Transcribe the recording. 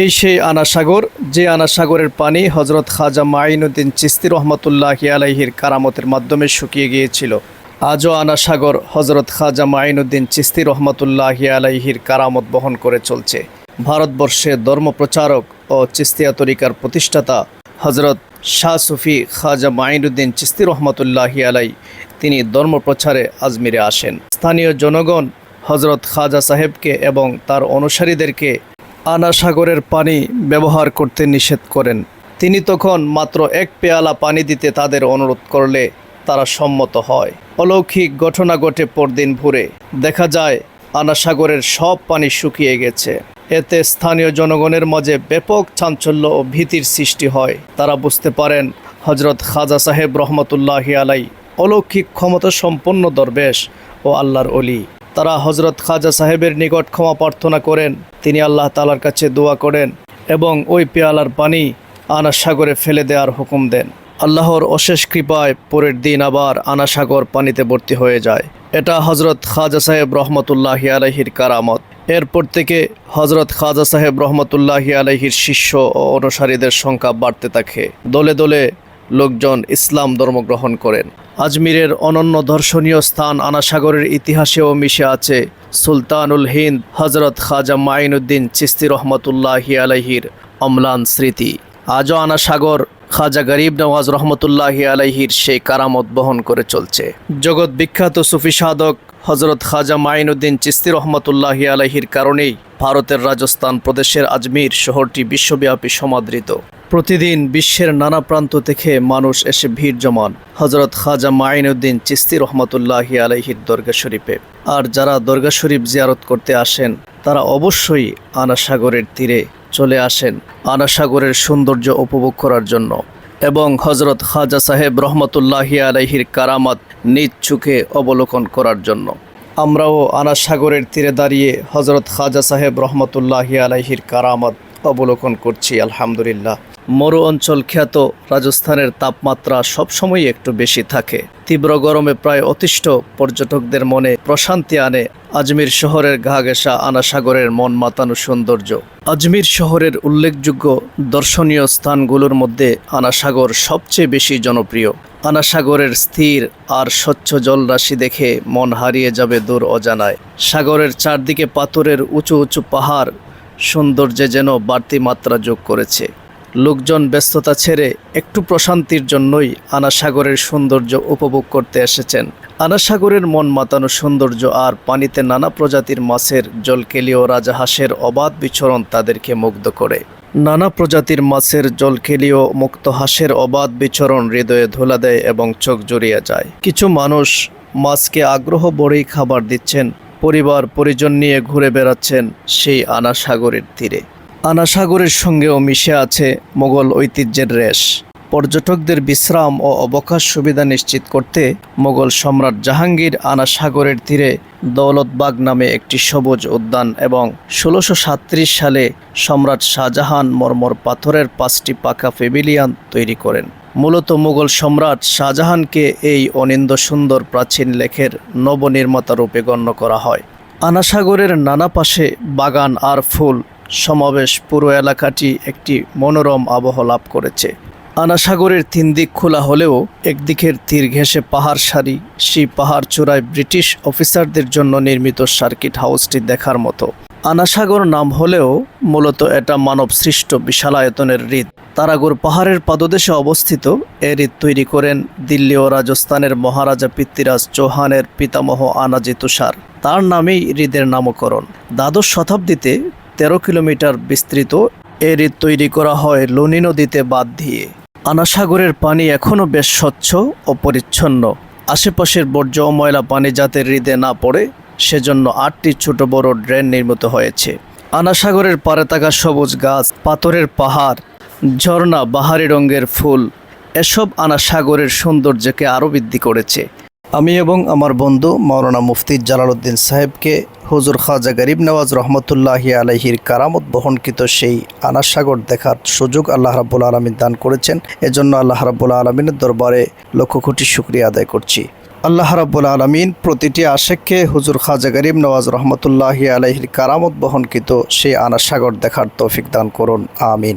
এই সেই আনা সাগর যে আনা সাগরের পানি হজরত খাজা মাইনুদ্দিন চিস্তি রহমতুল্লাহ আলাইহির কারামতের মাধ্যমে শুকিয়ে গিয়েছিল। আজও আনা সাগর হজরত খাজা মাইনুদ্দিন চিস্তি রহমতুল্লাহ আলাইহির কারামত বহন করে চলছে। ভারতবর্ষে ধর্মপ্রচারক ও চিস্তিয়া তরিকার প্রতিষ্ঠাতা হজরত শাহ সুফি খাজা মাইনুদ্দিন চিস্তি রহমতুল্লাহি আলাই তিনি ধর্মপ্রচারে আজমিরে আসেন। স্থানীয় জনগণ হজরত খাজা সাহেবকে এবং তার অনুসারীদেরকে আনা সাগরের পানি ব্যবহার করতে নিষেধ করেন। তিনি তখন মাত্র এক পেয়ালা পানি দিতে তাদের অনুরোধ করলে তারা সম্মত হয়। অলৌকিক ঘটনা ঘটে পরদিন ভোরে। দেখা যায় আনা সাগরের সব পানি শুকিয়ে গেছে। এতে স্থানীয় জনগণের মাঝে ব্যাপক চাঞ্চল্য ও ভীতির সৃষ্টি হয়। তারা বুঝতে পারেন হজরত খাজা সাহেব রহমতুল্লাহ আলাই অলৌকিক ক্ষমতা সম্পন্ন দরবেশ ও আল্লাহর অলি তারা হজরত খাজা সাহেবের নিকট ক্ষমা প্রার্থনা করেন। তিনি আল্লাহ তালার কাছে দোয়া করেন এবং ওই পেয়ালার পানি আনা সাগরে ফেলে দেওয়ার হুকুম দেন। আল্লাহর অশেষ কৃপায় পরের দিন আবার আনা সাগর পানিতে ভর্তি হয়ে যায়। এটা হজরত খাজা সাহেব রহমতুল্লাহি আলহির কারামত। এরপর থেকে হজরত খাজা সাহেব রহমতুল্লাহি আলহির শিষ্য ও অনুসারীদের সংখ্যা বাড়তে থাকে। দলে দলে লোকজন ইসলাম ধর্ম গ্রহণ করেন। আজমিরের অনন্য দর্শনীয় স্থান আনাসাগরের ইতিহাসেও মিশে আছে সুলতানুল হিন্দ হজরত খাজা মাইনুদ্দিন চিস্তি রহমতুল্লাহি আলহির অম্লান স্মৃতি। আজও আনাসাগর, খাজা গরিব নওয়াজ রহমতুল্লাহি আলহির সেই কারামত বহন করে চলছে। জগৎ বিখ্যাত সুফি সাধক হজরত খাজা মাইনুদ্দিন চিস্তি রহমতুল্লাহি আলাইহির কারণেই ভারতের রাজস্থান প্রদেশের আজমির শহরটি বিশ্বব্যাপী সমাদৃত। প্রতিদিন বিশ্বের নানা প্রান্ত থেকে মানুষ এসে ভিড় জমান হজরত খাজা মাইনুদ্দিন চিস্তি রহমতুল্লাহি আলাইহির দরগা শরীফে। আর যারা দরগা শরীফ জিয়ারত করতে আসেন, তারা অবশ্যই আনা সাগরের তীরে চলে আসেন। আনা সাগরের সৌন্দর্য উপভোগ করার জন্য। এবং হজরত খাজা সাহেব রহমতুল্লাহি আলাইহির কারামাত নিজ চোখে অবলোকন করার জন্য। আমরাও আনা সাগরের তীরে দাঁড়িয়ে হজরত খাজা সাহেব রহমতুল্লাহি আলাইহির কারামাত অবলোকন করছি, আলহামদুলিল্লাহ। মরু অঞ্চল খ্যাত রাজস্থানের তাপমাত্রা সবসময় একটু বেশি থাকে। তীব্র গরমে প্রায় অতিষ্ঠ পর্যটকদের মনে প্রশান্তি আনে আজমির শহরের ঘা ঘেঁষা আনাসাগরের মন মাতানো সৌন্দর্য। আজমির শহরের উল্লেখযোগ্য দর্শনীয় স্থানগুলোর মধ্যে আনাসাগর সবচেয়ে বেশি জনপ্রিয়। আনাসাগরের স্থির আর স্বচ্ছ জলরাশি দেখে মন হারিয়ে যাবে দূর অজানায়। সাগরের চারদিকে পাথরের উঁচু উঁচু পাহাড়, সৌন্দর্যে যেন বাড়তি মাত্রা যোগ করেছে। লোকজন ব্যস্ততা ছেড়ে একটু প্রশান্তির জন্যই আনা সাগরের সৌন্দর্য উপভোগ করতে এসেছেন। আনা সাগরের মন মাতানো সৌন্দর্য আর পানিতে নানা প্রজাতির মাছের জলকেলি জলকেলীয় রাজাহাঁসের অবাধ বিচরণ তাদেরকে মুগ্ধ করে। নানা প্রজাতির মাছের জলকেলীয় মুক্ত হাঁসের অবাধ বিচরণ হৃদয়ে ধুলা দেয় এবং চোখ জড়িয়ে যায়। কিছু মানুষ মাছকে আগ্রহ বড়েই খাবার দিচ্ছেন পরিবার পরিজন নিয়ে ঘুরে বেড়াচ্ছেন সেই আনা সাগরের তীরে। আনা সাগরের সঙ্গেও মিশে আছে মোগল ঐতিহ্যের রেশ। পর্যটকদের বিশ্রাম ও অবকাশ সুবিধা নিশ্চিত করতে মোগল সম্রাট জাহাঙ্গীর আনা সাগরের তীরে দৌলতবাগ নামে একটি সবুজ উদ্যান এবং ষোলোশো সালে সম্রাট শাহজাহান মর্মর পাথরের পাঁচটি পাকা পেভিলিয়ান তৈরি করেন। মূলত মুঘল সম্রাট শাহজাহানকে এই অনিন্দ সুন্দর প্রাচীন লেখের নবনির্মাতা রূপে গণ্য করা হয়। আনাসাগরের নানা পাশে বাগান আর ফুল সমাবেশ পুরো এলাকাটি একটি মনোরম আবহ লাভ করেছে। আনাসাগরের তিন দিক খোলা হলেও একদিকের তীর ঘেঁষে পাহাড় সারি, সেই পাহাড় চূড়ায় ব্রিটিশ অফিসারদের জন্য নির্মিত সার্কিট হাউসটি দেখার মতো। আনাসাগর নাম হলেও মূলত এটা মানব সৃষ্ট বিশালায়তনের হৃদ তারাগর পাহাড়ের পাদদেশে অবস্থিত এ হৃদ তৈরি করেন দিল্লি ও রাজস্থানের মহারাজা পৃথ্বীরাজ চৌহানের পিতামহ আনাজি তুষার। তার নামেই হৃদের নামকরণ। দ্বাদশ শতাব্দীতে তেরো কিলোমিটার বিস্তৃত। এ হৃদ তৈরি করা হয় লুনি নদীতে বাদ দিয়ে। আনাসাগরের পানি এখনও বেশ স্বচ্ছ ও পরিচ্ছন্ন। আশেপাশের বর্জ্য ও ময়লা পানি যাতে হৃদে না পড়ে, সেজন্য আটটি ছোট বড় ড্রেন নির্মিত হয়েছে। আনাসাগরের পারে থাকা সবুজ গাছ, পাথরের পাহাড়, ঝর্ণা, বাহারি রঙের ফুল, এসব আনাসাগরের সৌন্দর্যকে আরও বৃদ্ধি করেছে। আমি এবং আমার বন্ধু মৌলানা মুফতি জালালউদ্দিন সাহেবকে হুজুর খাজা গরিব নওয়াজ রহমতুল্লাহি আলহির কারামত বহনকৃত সেই আনাসাগর দেখার সুযোগ আল্লাহ রাব্বুল আলমিন দান করেছেন। এজন্য আল্লাহ রাব্বুল আলমিনের দরবারে লক্ষ কোটি শুক্রিয়া আদায় করছি। আল্লাহ রাব্বুল আলমিন প্রতিটি আশেককে হুজুর খাজা গরিব নওয়াজ রহমতুল্লাহি আলাইহির কারামত বহনকৃত সেই আনা সাগর দেখার তৌফিক দান করুন। আমিন।